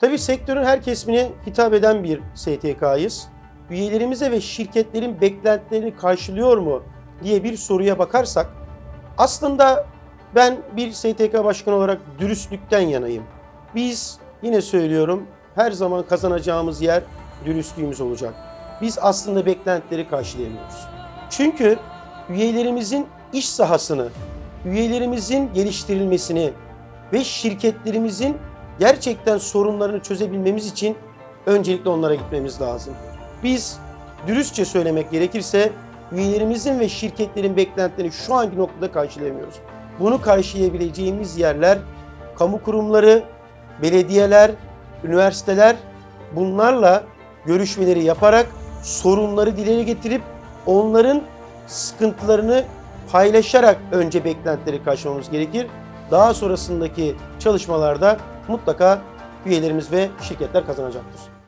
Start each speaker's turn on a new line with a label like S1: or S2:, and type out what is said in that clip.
S1: Tabii sektörün her kesimine hitap eden bir STK'yız. Üyelerimize ve şirketlerin beklentilerini karşılıyor mu diye bir soruya bakarsak aslında ben bir STK başkanı olarak dürüstlükten yanayım. Biz yine söylüyorum her zaman kazanacağımız yer dürüstlüğümüz olacak. Biz aslında beklentileri karşılayamıyoruz. Çünkü üyelerimizin iş sahasını, üyelerimizin geliştirilmesini ve şirketlerimizin gerçekten sorunlarını çözebilmemiz için öncelikle onlara gitmemiz lazım. Biz dürüstçe söylemek gerekirse üyelerimizin ve şirketlerin beklentilerini şu anki noktada karşılayamıyoruz. Bunu karşılayabileceğimiz yerler kamu kurumları, belediyeler, üniversiteler bunlarla görüşmeleri yaparak sorunları dile getirip onların sıkıntılarını paylaşarak önce beklentileri karşılamamız gerekir. Daha sonrasındaki çalışmalarda mutlaka üyelerimiz ve şirketler kazanacaktır.